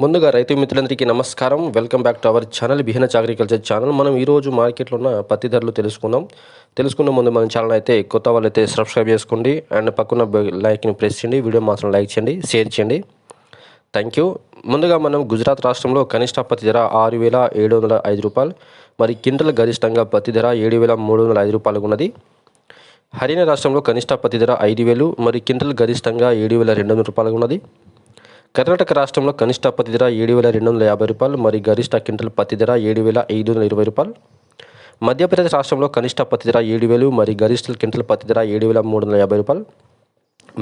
ముందుగా రైతు మిత్రులందరికీ నమస్కారం. Welcome back to our channel బిహెనచ్ agriculture channel మనం ఈరోజు మార్కెట్లో ఉన్న పత్తి ధరలు తెలుసుకుందాం. తెలుసుకునే ముందు మన ఛానల్ అయితే కొత్త వాళ్ళు అయితే సబ్స్క్రైబ్ చేసుకోండి. అండ్ పక్కన లైక్ని ప్రెస్ చేయండి. వీడియో మాత్రం లైక్ చేయండి షేర్ చేయండి. థ్యాంక్ యూ ముందుగా మనం గుజరాత్ రాష్ట్రంలో కనిష్ట పత్తి ధర ఆరు వేల ఏడు వందల ఐదు రూపాయలు. మరి క్వింటల్ గరిష్టంగా పత్తి ధర ఏడు వేల మూడు వందల ఐదు రూపాయలు ఉన్నది. హర్యానా రాష్ట్రంలో కనిష్ట పత్తి ధర ఐదు వేలు మరి క్వింటల్ గరిష్టంగా ఏడు వేల రెండు వందల రూపాయలు ఉన్నది. కర్ణాటక రాష్ట్రంలో కనిష్ట పత్తి ధర ఏడు వేల రెండు వందల యాభై రూపాయలు మరి గరిష్ట క్వింటల్ పత్తి ధర ఏడు వేల ఐదు వందల ఇరవై రూపాయలు. మధ్యప్రదేశ్ రాష్ట్రంలో కనిష్ట పత్తి ధర ఏడు వేలు మరి గరిష్ట క్వింటల్ పత్తి ధర ఏడు వేల మూడు వందల యాభై రూపాయలు.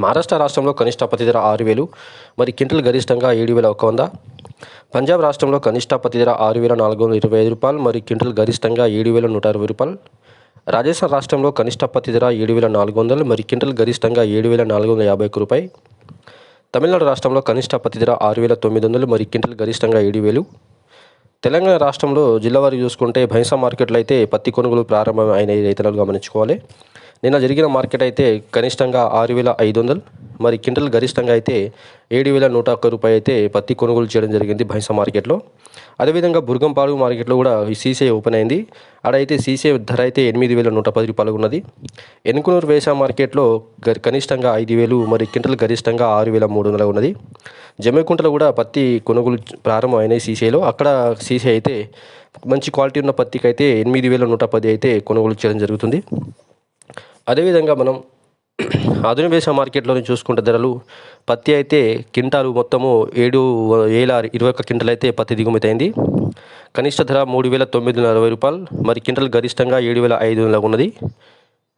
మహారాష్ట్ర రాష్ట్రంలో కనిష్ట పత్తి ధర ఆరు వేలు మరి క్వింటల్ గరిష్టంగా ఏడు వేల ఒక వంద పంజాబ్ రాష్ట్రంలో కనిష్ట పత్తి ధర ఆరు వేల నాలుగు వందల ఇరవై ఐదు రూపాయలు మరి క్వింటల్ గరిష్టంగా ఏడు వేల నూట అరవై రూపాయలు. రాజస్థాన్ రాష్ట్రంలో కనిష్ట పత్తి ధర ఏడు వేల నాలుగు వందలు మరి క్వింటల్ గరిష్టంగా ఏడు వేల నాలుగు వందల యాభై ఒక్క రూపాయి. తమిళనాడు రాష్ట్రంలో కనిష్ట పత్తి ధర ఆరు వేల తొమ్మిది వందలు మరి క్వింటల్ గరిష్టంగా ఏడు వేలు. తెలంగాణ రాష్ట్రంలో జిల్లావారి చూసుకుంటే భైంసా మార్కెట్లో అయితే పత్తి కొనుగోలు ప్రారంభం అయిన రైతులు గమనించుకోవాలి. నిన్న జరిగిన మార్కెట్ అయితే కనిష్టంగా ఆరు వేల ఐదు వందలు మరి క్వింటల్ గరిష్టంగా అయితే ఏడు వేల నూట ఒక్క రూపాయి అయితే పత్తి కొనుగోలు చేయడం జరిగింది భైంస మార్కెట్లో. అదేవిధంగా బుర్గంపాడు మార్కెట్లో కూడా ఈ సీసే ఓపెన్ అయింది. ఆడైతే సీసే ధర అయితే ఎనిమిది వేల నూట పది రూపాయలు ఉన్నది. ఎనుకునూరు వేసా మార్కెట్లో కనిష్టంగా ఐదు వేలు మరి క్వింటల్ గరిష్టంగా ఆరు వేల మూడు వందల ఉన్నది. జమ్మికుంటలో కూడా పత్తి కొనుగోలు ప్రారంభం అయినాయి సీసేలో అక్కడ సీసే అయితే మంచి క్వాలిటీ ఉన్న పత్తికి అయితే ఎనిమిది వేల నూట పది అయితే కొనుగోలు చేయడం జరుగుతుంది. అదేవిధంగా మనం ఆధునిక వేసా మార్కెట్లోని చూసుకుంటే ధరలు పత్తి అయితే కింటాలు మొత్తము ఏడు వేల ఇరవై ఒక్క క్వింటల్ అయితే పత్తి దిగుమతి అయింది. కనిష్ట ధర మూడు వేల తొమ్మిది వందల అరవై రూపాయలు మరి క్వింటల్ గరిష్టంగా ఏడు వేల ఐదు వందల ఉన్నది.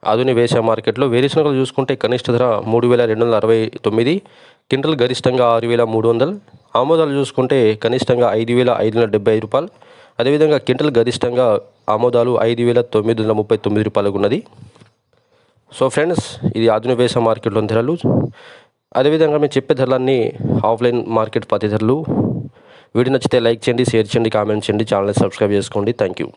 ఆధునిక వేస మార్కెట్లో వేరుశనగలు చూసుకుంటే కనిష్ట ధర మూడు వేల రెండు వందల అరవై తొమ్మిది క్వింటల్ గరిష్టంగా ఆరు వేల మూడు వందలు. ఆమోదాలు చూసుకుంటే కనిష్టంగా ఐదు వేల ఐదు వందల డెబ్బై ఐదు రూపాయలు. అదేవిధంగా క్వింటల్ గరిష్టంగా ఆమోదాలు ఐదు వేల తొమ్మిది వందల ముప్పై తొమ్మిది రూపాయలకు ఉన్నది. సో ఫ్రెండ్స్ ఇది ఆధునిక వేస మార్కెట్లోని ధరలు. అదేవిధంగా మేము చెప్పే ధరలన్నీ ఆఫ్లైన్ మార్కెట్ పత్తి ధరలు వీడియో నచ్చితే లైక్ చేయండి షేర్ చేయండి కామెంట్ చేయండి ఛానల్ని సబ్స్క్రైబ్ చేసుకోండి. Thank you